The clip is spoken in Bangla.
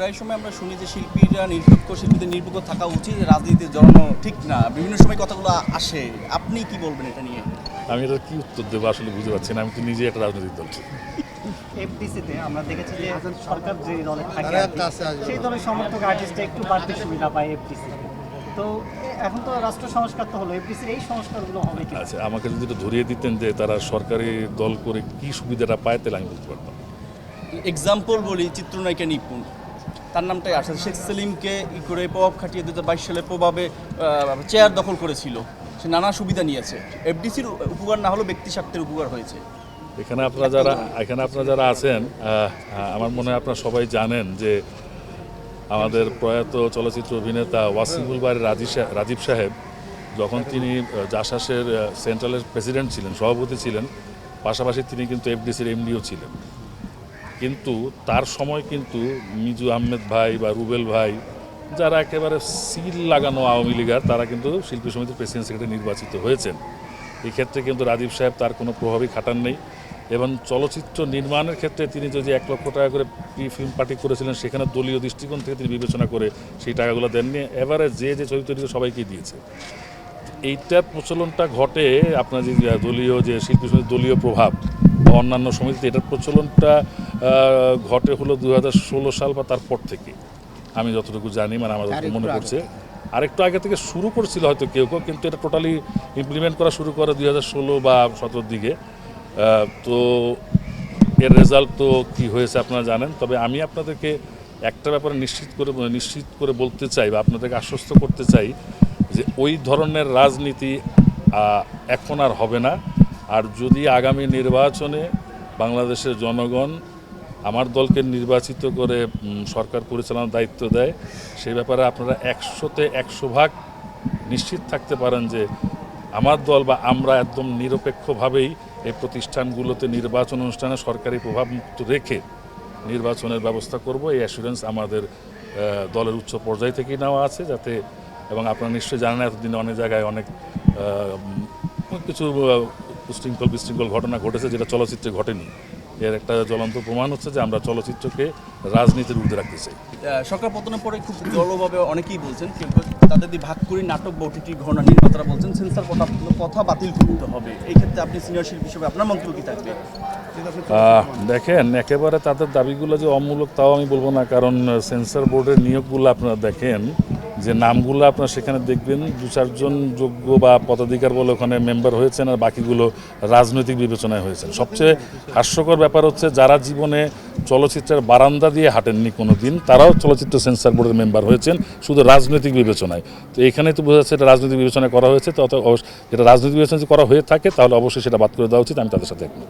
প্রায় সময় আমরা শুনি যে শিল্পীরা নিরপেক্ষ শিল্পীদের নিরপেক্ষ থাকা উচিত রাজনীতিতে জড়ানো ঠিক না। বিভিন্ন সময় কথাগুলো আসে। আপনি কি বলবেন এটা নিয়ে? আমি এটা কি উত্তর দেবো আসলে বুঝতে পারছি না। আমি তো নিজে একটা রাজনৈতিক দল। এফডিসিতে আমরা দেখেছি যে সরকার যে দলে থাকে সেই দলের সমর্থক আর্টিস্টরা একটু বাড়তি সুবিধা পায় এফডিসি তো এখন তো রাষ্ট্র সংস্কার তো হলো। এফডিসির এই সংস্কারগুলো হবে কি? আচ্ছা আমাকে যদি একটু ধরিয়ে দিতেন যে তারা সরকারি দল করে কি সুবিধাটা পায় তাহলে আমি বলতে পারতাম। এক্সাম্পল বলি চিত্রনায়িকা নিপুণ। তার নামটাই আসে শেখ সেলিমকে ই করে প্রভাব খাটিয়ে দু হাজার বাইশ সালে প্রভাবে চেয়ার দখল করেছিল। সে নানা সুবিধা নিয়েছে। এফডিসির উপকার না হলেও ব্যক্তি স্বার্থের উপকার হয়েছে। এখানে আপনারা যারা, এখানে আপনারা যারা আছেন আমার মনে হয় আপনারা সবাই জানেন যে আমাদের প্রয়াত চলচ্চিত্র অভিনেতা ওয়াসিমুল বাড়ির রাজীব রাজীব সাহেব, যখন তিনি জাসাসের সেন্ট্রালের প্রেসিডেন্ট ছিলেন, সভাপতি ছিলেন, পাশাপাশি তিনি কিন্তু এফডিসির এমডিও ছিলেন। কিন্তু তার সময় কিন্তু মিজু আহমেদ ভাই বা রুবেল ভাই, যারা একেবারে সিল লাগানো আওয়ামী লীগার, তারা কিন্তু শিল্পী সমিতির প্রেসিডেন্ট সেক্রেটারি নির্বাচিত হয়েছেন। এক্ষেত্রে কিন্তু রাজীব সাহেব তার কোনো প্রভাবই খাটান নেই। এবং চলচ্চিত্র নির্মাণের ক্ষেত্রে তিনি যদি এক লক্ষ টাকা করে প্রি ফিল্ম পার্টি করেছিলেন, সেখানে দলীয় দৃষ্টিকোণ থেকে তিনি বিবেচনা করে সেই টাকাগুলো দেননি। এবারে যে যে চরিত্র দিয়েছে সবাইকেই দিয়েছে। এইটার প্রচলনটা ঘটে আপনার যে দলীয় যে শিল্পী সমিতির দলীয় প্রভাব বা অন্যান্য সমিতিতে এটার প্রচলনটা ঘটে হলো দু হাজার ষোলো সাল বা তারপর থেকে। আমি যতটুকু জানি মানে আমার মনে পড়ছে। আরেকটু আগে থেকে শুরু করছিল হয়তো কেউ কেউ কিন্তু এটা টোটালি ইমপ্লিমেন্ট করা শুরু করে দুই হাজার ষোলো বা সতেরোর দিকে। তো এর রেজাল্ট তো কি হয়েছে আপনারা জানেন তবে আমি আপনাদেরকে একটা ব্যাপারে নিশ্চিত করে নিশ্চিত করে বলতে চাই বা আপনাদেরকে আশ্বস্ত করতে চাই যে ওই ধরনের রাজনীতি এখন আর হবে না। আর যদি আগামী নির্বাচনে বাংলাদেশের জনগণ আমার দলকে নির্বাচিত করে সরকার পরিচালনার দায়িত্ব দেয়, সেই ব্যাপারে আপনারা একশোতে একশো ভাগ নিশ্চিত থাকতে পারেন যে আমার দল বা আমরা একদম নিরপেক্ষভাবেই এই প্রতিষ্ঠানগুলোতে নির্বাচন অনুষ্ঠানে সরকারি প্রভাব মুক্ত রেখে নির্বাচনের ব্যবস্থা করব। এই অ্যাসুরেন্স আমাদের দলের উচ্চ পর্যায় থেকেই নেওয়া আছে যাতে এবং আপনারা নিশ্চয়ই জানেন এতদিন অনেক জায়গায় অনেক কিছু উশৃঙ্খল বিশৃঙ্খল ঘটনা ঘটেছে যেটা চলচ্চিত্রে ঘটেনি। এর একটা জ্বলন্ত প্রমাণ হচ্ছে যে আমরা চলচ্চিত্রকে রাজনীতির ঊর্ধ্বে রাখতে চাই। সরকার পতনের পরে খুব জলভাবে অনেকেই বলছেন তাদের দিয়ে ভাগ করি নাটক বা ওটিটি ঘটনা নির্মাতারা বলছেন সেন্সার কথা কথা বাতিল করতে হবে। এই ক্ষেত্রে আপনি সিনিয়র শিল্পী হিসেবে আপনার মন্তব্য কি থাকবে? দেখেন একেবারে তাদের দাবিগুলো যে অমূলক তাও আমি বলব না কারণ সেন্সর বোর্ডের নিয়োগগুলো আপনারা দেখেন যে নামগুলো আপনারা সেখানে দেখবেন, দু চারজন যোগ্য বা পদাধিকার বলে ওখানে মেম্বার হয়েছেন আর বাকিগুলো রাজনৈতিক বিবেচনায় হয়েছেন। সবচেয়ে হাস্যকর ব্যাপার হচ্ছে যারা জীবনে চলচ্চিত্রের বারান্দা দিয়ে হাঁটেননি কোনো দিন তারাও চলচ্চিত্র সেন্সর বোর্ডের মেম্বার হয়েছেন শুধু রাজনৈতিক বিবেচনায়। তো এখানেই তো বোঝা যাচ্ছে এটা রাজনৈতিক বিবেচনায় করা হয়েছে, তো অত যেটা রাজনৈতিক বিবেচনা যদি করা হয়ে থাকে, তাহলে অবশ্যই সেটা বাদ করে দেওয়া উচিত, আমি তাদের সাথে একমত।